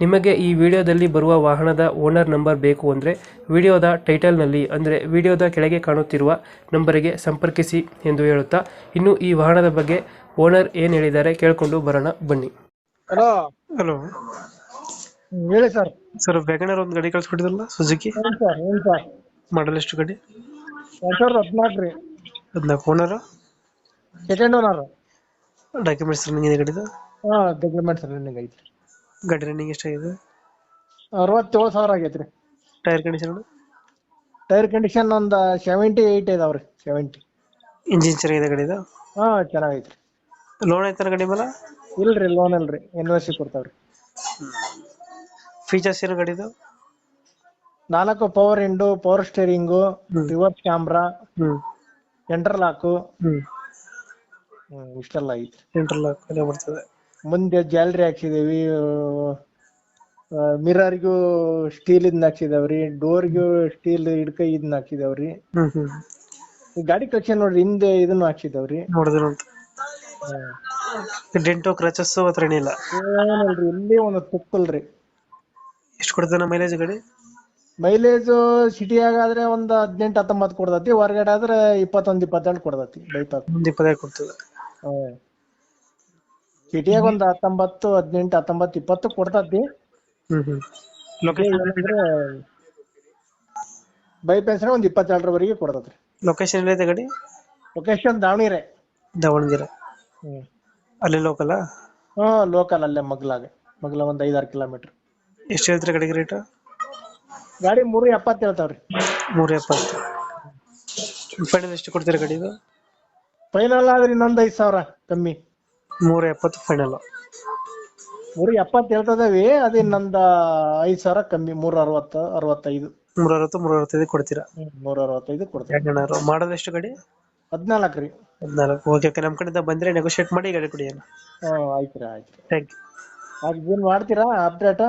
ನಿಮಗೆ ಈ ವಿಡಿಯೋದಲ್ಲಿ ಬರುವ ವಾಹನದ ಓನರ್ ನಂಬರ್ ಬೇಕು ಅಂದರೆ ವಿಡಿಯೋದ ಟೈಟಲ್ನಲ್ಲಿ ಅಂದರೆ ವಿಡಿಯೋದ ಕೆಳಗೆ ಕಾಣುತ್ತಿರುವ ನಂಬರಿಗೆ ಸಂಪರ್ಕಿಸಿ ಎಂದು ಹೇಳುತ್ತಾ ಇನ್ನು ಈ ವಾಹನದ ಬಗ್ಗೆ ಓನರ್ ಏನು ಹೇಳಿದ್ದಾರೆ ಕೇಳಿಕೊಂಡು ಬರೋಣ ಬನ್ನಿ. ಹಲೋ. ಹಲೋ. ಹೇಳಿ ಸರ್. ಸರ್ ವ್ಯಾಗನರ್ ಒಂದು ಗಾಡಿ ಕಳಿಸ್ಕೊಟ್ಟಿದ್ರಲ್ಲ ಸುಜುಕಿ ಏನು ಸರ್ ಏನು ಸರ್. ಮಾಡಲ್ ಎಷ್ಟು ಗಾಡಿ? ಎರಡ್ ಸಾವಿರದ ಹದಿನಾಲ್ಕು ರೀ. ಹದಿನಾಲ್ಕು owner second owner documents running ಇದೆ ಗಾಡಿದು? ಹಾಂ ಡಾಕ್ಯುಮೆಂಟ್ಸ್ ರನ್ನಿಂಗ್ ಐತ್ರಿ ಗಾಡಿ ರನ್ನಿಂಗ್ ಎಷ್ಟಾಗಿದೆ? ಅರವತ್ತೇಳು ಸಾವಿರ ಆಗೈತ್ರಿ ಟೈರ್ ಕಂಡೀಷನ್ ಟೈರ್ ಕಂಡೀಷನ್ ಒಂದು ಸೆವೆಂಟಿ ಏಯ್ಟ್ ಇದಾವೆ ರೀ ಸೆವೆಂಟಿ ಇಂಜಿನ್ ಚೆನ್ನಾಗಿದೆ ಗಾಡಿದು ಹಾಂ ಚೆನ್ನಾಗೈತ್ರಿ ಲೋನ್ ಐತನ ಗಾಡಿ ಮೇಲೆ? ಇಲ್ರಿ ಲೋನ್ ಇಲ್ರಿ ಎನ್ ಸಿ ಕೊಡ್ತಾವ್ರಿ. ಫೀಚರ್ಸ್ ಏನು ಗಾಡಿದು ನಾಲ್ಕು ಪವರ್ ಇಂಡು power steering hmm. Reverse camera ಹ್ಞೂ ಎಂಟರ್ ಲಾಕು ಹ್ಞೂ ಇಷ್ಟೆಲ್ಲ ಐತ್ರಿ ಇಂಟರ್ಲಾಕ್ ಎಲ್ಲ ಬರ್ತದೆ. ಮುಂದೆ ಜಾಲರಿ ಹಾಕ್ಸಿದೇವಿ ಮಿರರ್ಗೂ ಸ್ಟೀಲ್ ಇದನ್ನ ಹಾಕ್ಸಿದಾವ್ರಿ ಡೋರ್ಗೂ ಸ್ಟೀಲ್ ಹಿಡ್ಕ ಇದನ್ನ ಹಾಕ್ಸಿದಾವ್ರಿ. ಗಾಡಿ ಕಲೆಕ್ಷನ್ ನೋಡ್ರಿ ಹಿಂದೆ ಇದನ್ನು ಹಾಕ್ಸಿದಾವ್ರಿ. ನೋಡಿದ್ರು ಡೆಂಟು ಕ್ರಚಸ್ ಹತ್ರ ಏನಿಲ್ಲ. ಏನಲ್ರಿ ಇಲ್ಲಿ ಒಂದು ತುಪ್ಪಲ್ರಿ ಎಷ್ಟು ಕೊಡ್ತಾನೆ ಮೈಲೇಜ್ ಗಾಡಿ? ಮೈಲೇಜ್ ಸಿಟಿಯಾಗ ಆದ್ರೆ ಒಂದ್ ಹದಿನೆಂಟು ಹತ್ತೊಂಬತ್ತು ಕೊಡ್ತತಿ ಹೊರಗಡೆ ಆದ್ರೆ ಇಪ್ಪತ್ತೊಂದ್ ಇಪ್ಪತ್ತೆರಡು ಕೊಡ್ತತಿ ಬೈಪಾಸ್. ಒಂದು ಇಪ್ಪತ್ತೆರಡು ಕೊಡ್ತದೆ. ಸಿಟಿಯಾಗ ಒಂದ್ ಹತ್ತೊಂಬತ್ತು ಹದಿನೆಂಟು ಹತ್ತೊಂಬತ್ತು ಇಪ್ಪತ್ತು ಕೊಡ್ತತಿ ಲೊಕೇಶನ್ ಬೈಪಾಸ್ ಒಂದ್ ಇಪ್ಪತ್ತೆರಡರವರೆಗೆ ಕೊಡ್ತತ್ರಿ ಲೊಕೇಶನ್ ಎಲ್ಲೈತೆ ಗಾಡಿ? ಲೊಕೇಶನ್ ದಾವಣಗೆರೆ. ದಾವಣಗೆರೆ. ಅಲ್ಲಿ ಲೋಕಲ್ ಹಾ ಲೋಕಲ್ ಅಲ್ಲೇ ಮಗ್ಲಾಗ. ಮಗ್ಲ ಒಂದ್ ಐದಾರು ಕಿಲೋಮೀಟರ್ ಎಷ್ಟು ಹೇಳ್ತೀರಿ ಗಾಡಿಗೆ ರೇಟ್ ಗಾಡಿ ಮೂರು ಎಪ್ಪತ್ತು ಹೇಳ್ತಾವ್ರಿ. ಮೂರು ಎಪ್ಪತ್ತು. ಫೈನಲ್ ಎಷ್ಟು ಕೊಡ್ತೀರಾ ಗಾಡಿದು? ಫೈನಲ್ ಆದ್ರೆ ಇನ್ನೊಂದ್ ಐದು ಸಾವಿರ ಕಮ್ಮಿ. ಮೂರು ಎಪ್ಪತ್ತು ಫೈನಲ್ ಮೂರು ಎಪ್ಪತ್ತು ಹೇಳ್ತದವಿ ಅದು ನಂದ ಐದ್ ಸಾವಿರ ಕಮ್ಮಿ ಮೂರ ಅರವತ್ತು ಅರವತ್ತೈದು. ಮೂರ ಅರವತ್ತು ಮೂರು ಅರವತ್ತೈದು ಕೊಡ್ತೀರಾ ನೂರ ಅರವತ್ತೈದು ಕೊಡ್ತೀರ ಮಾಡೋದ್ ಮಾಡೋದು ಎಷ್ಟು ಗಾಡಿ? ಹದಿನಾಲ್ಕು ರೀ. ಹದಿನಾಲ್ಕು. ಓಕೆ ಓಕೆ ನಮ್ಮ ಕಡೆಯಿಂದ ಬಂದ್ರೆ ನೆಗೋಷಿಯೇಟ್ ಮಾಡಿ ಗಾಡಿ ಕೊಡಿ ಹ್ಞೂ ಆಯ್ತು ರೀ ಆಯ್ತು. ಥ್ಯಾಂಕ್ ಯು ಅದು ಏನು ಮಾಡ್ತೀರಾ? ಅಪ್ಡೇಟ್